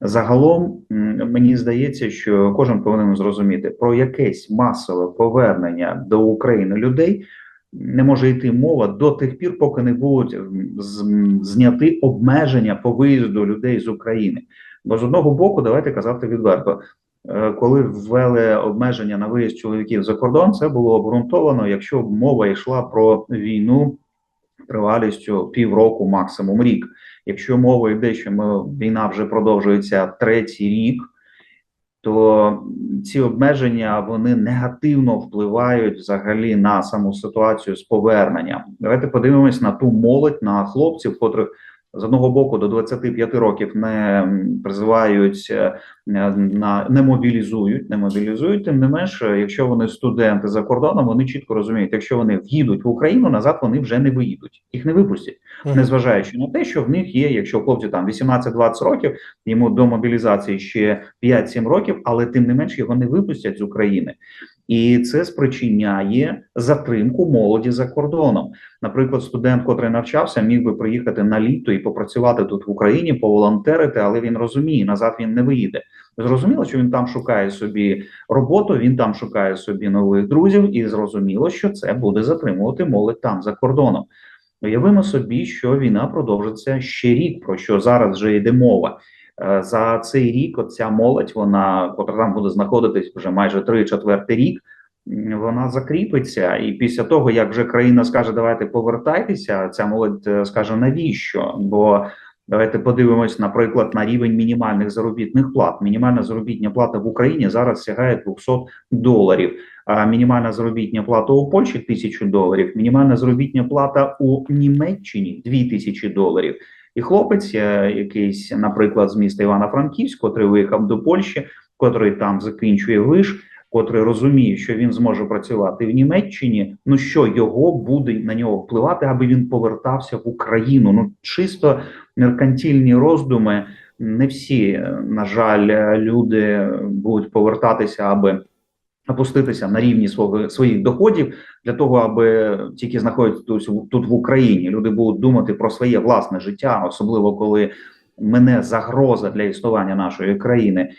Загалом мені здається, що кожен повинен зрозуміти про якесь масове повернення до України людей не може йти мова до тих пір, поки не будуть зняти обмеження по виїзду людей з України. Бо з одного боку, давайте казати відверто. е, Коли ввели обмеження на виїзд чоловіків за кордон, це було обґрунтовано, якщо мова йшла про війну тривалістю півроку, максимум рік. Якщо мова йде, що ми війна вже продовжується третій рік, то ці обмеження вони негативно впливають взагалі на саму ситуацію з поверненням. Давайте подивимось на ту молодь, на хлопців, котрих з одного боку до 25 років не призивають е, на не мобілізують, не мобілізують. Тим не менш, е, якщо вони студенти за кордоном, вони чітко розуміють, якщо вони в'їдуть в Україну, назад вони вже не виїдуть, їх не випустять незважаючи на те, що в них є, якщо хлопцю там 18-20 років, йому до мобілізації ще 5-7 років, але тим не менш його не випустять з України. І це спричиняє затримку молоді за кордоном. Наприклад, студент, котрий навчався, міг би приїхати на літо і попрацювати тут в Україні, поволонтерити, але він розуміє, назад він не виїде. Зрозуміло, що він там шукає собі роботу, він там шукає собі нових друзів, і зрозуміло, що це буде затримувати молодь там за кордоном. Уявимо собі, що війна продовжиться ще рік, про що зараз вже йде мова. Е, За цей рік оця молодь, вона котра там буде знаходитись вже майже три четвертий рік. Вона закріпиться, і після того, як вже країна скаже, давайте повертайтеся, ця молодь е, скаже навіщо? Бо давайте подивимось, наприклад, на рівень мінімальних заробітних плат. Мінімальна заробітня плата в Україні зараз сягає 200 доларів. А мінімальна заробітня плата у Польщі 1000 доларів, мінімальна заробітня плата у Німеччині 2000 доларів. І хлопець, е, якийсь, наприклад, з міста Івано-Франківськ, котрий виїхав до Польщі, котрий там закінчує виш, котрий розуміє, що він зможе працювати в Німеччині. Ну що його буде на нього впливати, аби він повертався в Україну? Ну чисто меркантильні роздуми. Не всі, е, на жаль, е, люди будуть повертатися, аби опуститися на рівні свого своїх доходів для того, аби тільки знаходяться тут, тут в Україні. Люди будуть думати про своє власне життя, особливо коли мене загроза для існування нашої країни.